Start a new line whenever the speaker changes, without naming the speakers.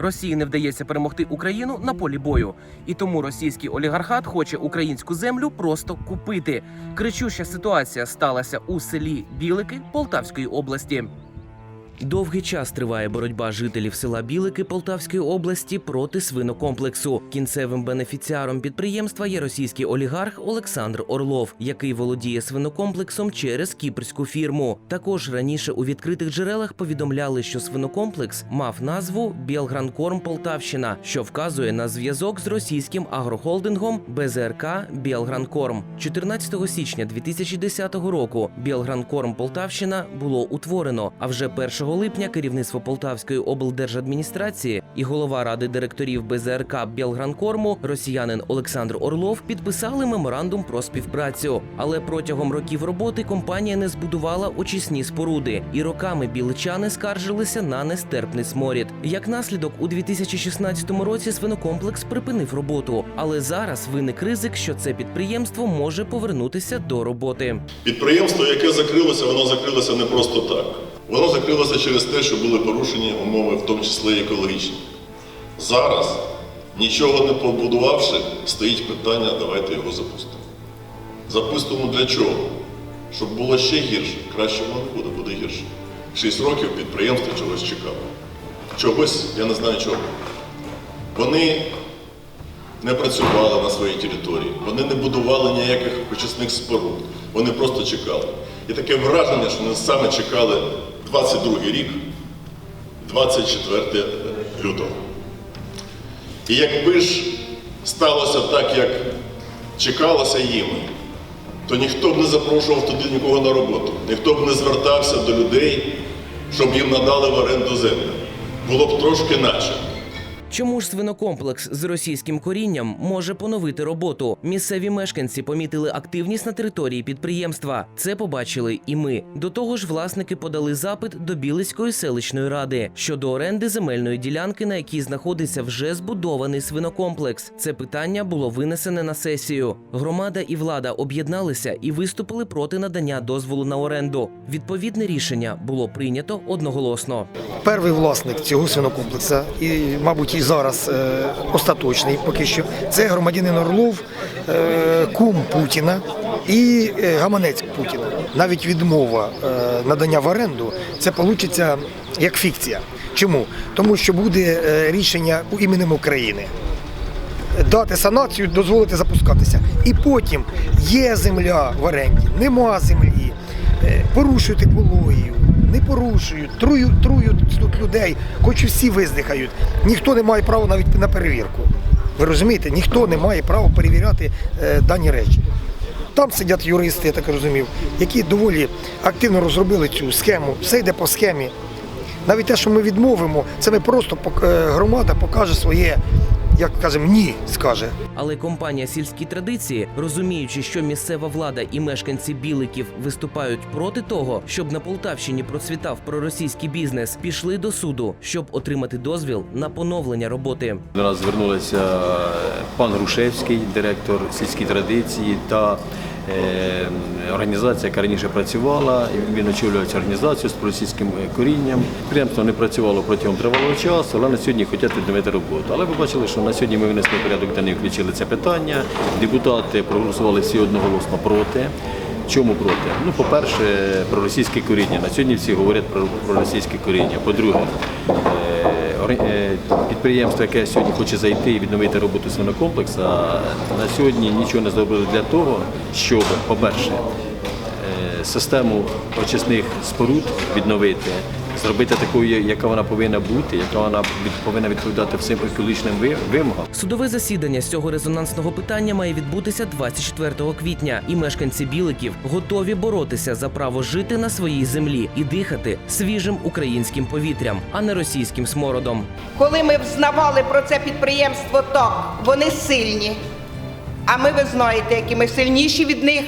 Росії не вдається перемогти Україну на полі бою, і тому російський олігархат хоче українську землю просто купити. Кричуща ситуація сталася у селі Білики Полтавської області. Довгий час триває боротьба жителів села Білики Полтавської області проти свинокомплексу. Кінцевим бенефіціаром підприємства є російський олігарх Олександр Орлов, який володіє свинокомплексом через кіпрську фірму. Також раніше у відкритих джерелах повідомляли, що свинокомплекс мав назву Білгранкорм Полтавщина, що вказує на зв'язок з російським агрохолдингом БЗРК Білгранкорм. 14 січня 2010 року Білгранкорм Полтавщина було утворено. А вже 1 липня керівництво Полтавської облдержадміністрації і голова ради директорів БЗРК Білгранкорму росіянин Олександр Орлов підписали меморандум про співпрацю. Але протягом років роботи компанія не збудувала очисні споруди, і роками біличани скаржилися на нестерпний сморід. Як наслідок, у 2016 році свинокомплекс припинив роботу, але зараз виник ризик, що це підприємство може повернутися до роботи.
Підприємство, яке закрилося, воно закрилося не просто так. Воно закрилося через те, що були порушені умови, в тому числі екологічні. Зараз, нічого не побудувавши, стоїть питання, давайте його запустимо. Запустимо для чого? Щоб було ще гірше. Краще воно не буде, буде гірше. Шість років підприємство чогось чекало. Чогось, я не знаю чого. Вони не працювали на своїй території, вони не будували ніяких очисних споруд, вони просто чекали. І таке враження, що вони саме чекали 22 рік, 24 лютого. І якби ж сталося так, як чекалося їм, то ніхто б не запрошував туди нікого на роботу, ніхто б не звертався до людей, щоб їм надали в оренду землю. Було б трошки наче.
Чому ж свинокомплекс з російським корінням може поновити роботу? Місцеві мешканці помітили активність на території підприємства. Це побачили і ми. До того ж, власники подали запит до Білицької селищної ради щодо оренди земельної ділянки, на якій знаходиться вже збудований свинокомплекс. Це питання було винесене на сесію. Громада і влада об'єдналися і виступили проти надання дозволу на оренду. Відповідне рішення було прийнято одноголосно.
Перший власник цього свинокомплексу, і, мабуть, і зараз е, остаточний поки що, це громадянин Орлов, е, кум Путіна і е, гаманець Путіна. Навіть відмова надання в оренду це вийде як фікція. Чому? Тому що буде рішення іменем України. Дати санацію, дозволити запускатися. І потім є земля в оренді, нема землі, е, порушують екологію, не порушують, трують, трують тут людей, хоч всі виздихають. Ніхто не має права навіть на перевірку. Ви розумієте, ніхто не має права перевіряти е, дані речі. Там сидять юристи, я так розумів, які доволі активно розробили цю схему. Все йде по схемі. Навіть те, що ми відмовимо, це ми просто е, громада покаже своє, як кажемо, ні, скаже.
Але компанія сільські традиції, розуміючи, що місцева влада і мешканці біликів виступають проти того, щоб на Полтавщині процвітав проросійський бізнес, пішли до суду, щоб отримати дозвіл на поновлення роботи.
До нас звернулися пан Грушевський, директор сільської традиції та е, організація, яка раніше працювала. Він очолював цю організацію з проросійським е, корінням. Підприємство не працювало протягом тривалого часу, але на сьогодні хочуть відновити роботу. Але ви бачили, що на сьогодні ми винесли порядок денний, включили це питання. Депутати проголосували всі одноголосно проти. Чому проти? Ну, по-перше, про російське коріння. На сьогодні всі говорять про, про російське коріння. По-друге, е, е, підприємство, яке сьогодні хоче зайти і відновити роботу свинокомплексу, на сьогодні нічого не зробили для того, щоб, по-перше, е, систему очисних споруд відновити, зробити такою, яка вона повинна бути, яка вона повинна відповідати всім екологічним ви- вимогам.
Судове засідання з цього резонансного питання має відбутися 24 квітня, і мешканці біликів готові боротися за право жити на своїй землі і дихати свіжим українським повітрям, а не російським смородом.
Коли ми взнавали про це підприємство ТОК, вони сильні. А ми, ви знаєте, які ми сильніші від них.